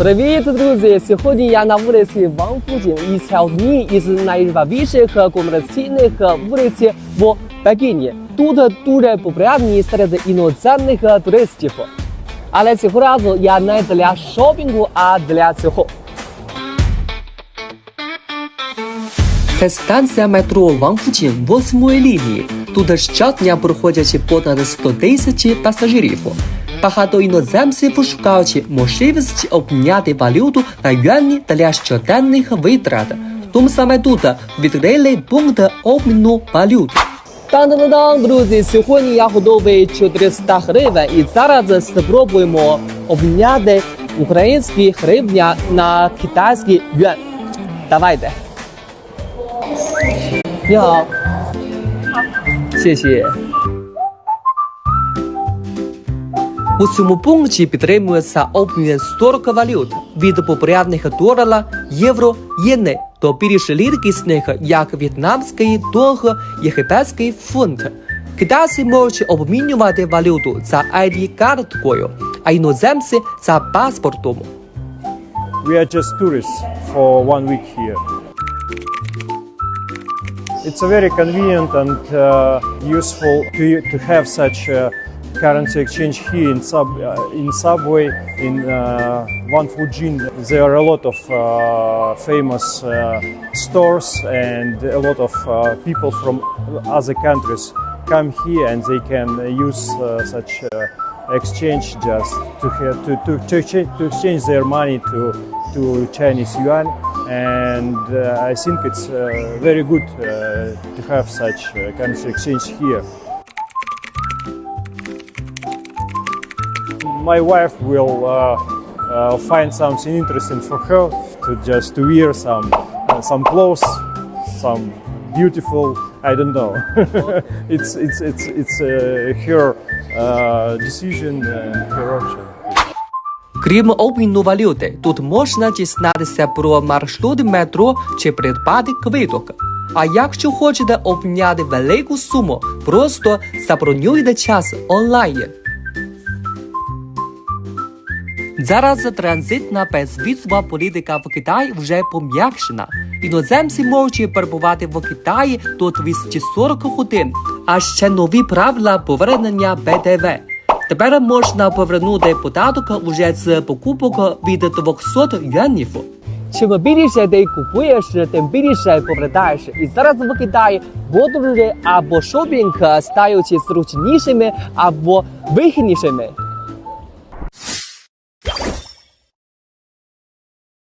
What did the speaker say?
Привіт, друзі! Сьогодні я на вулиці Ванфудін і це одні із найжвавіших комерційних вулиць в Пекіні. Тут дуже популярні серед іноземних туристів. Але цього разу я не для шопінгу, а для цього. Це станція метро Ванфучин 8 лінії. Тут щодня проходять понад 100 тисяч пасажирів. Багато іноземців шукають можливість обміняти валюту на юані для щоденних витрат. Тому саме тут відкрили пункт обміну валют. Тан-дан-дан, друзі, сьогодні я готовий 400 гривень і зараз спробуємо обміняти українські гривня на китайський юань. Давайте. 你好，谢谢。 У цьому пункті підтримується обмін 40 валют від популярних долара, євро, єни до більш рідкісних, як в'єтнамський донг, єгипетський фунт. Китайці можуть обмінювати валюту за ID-карткою, а іноземці за паспортом. We are just tourists for one week here. It's a very convenient and uh, useful to, to have such uh, currency exchange here in, sub, uh, in subway in uh, Wanfujin. There are a lot of uh, famous uh, stores and a lot of uh, people from other countries come here and they can use uh, such uh, exchange just to, to, to, to, exchange, to exchange their money to, to Chinese yuan and I think it's very good to have such currency exchange here. My wife will uh, uh, find something interesting for her to just wear some uh, some clothes, some beautiful. I don't know. it's it's it's it's uh, her uh, decision and her option. Крім обміну валюти, тут можна дізнатися про маршрут метро чи придбати квиток. А якщо хочете обміняти велику суму, просто забронюйте час онлайн. Зараз транзитна безвізова політика в Китаї вже пом'якшена. Іноземці можуть перебувати в Китаї до 240 годин, а ще нові правила повернення ПДВ. Тепер можна повернути податок уже з покупок від 200 юанів. Чим більше ти купуєш, тим більше повертаєш. І зараз в Китаї подорожі або шопінг стають зручнішими або вигіднішими.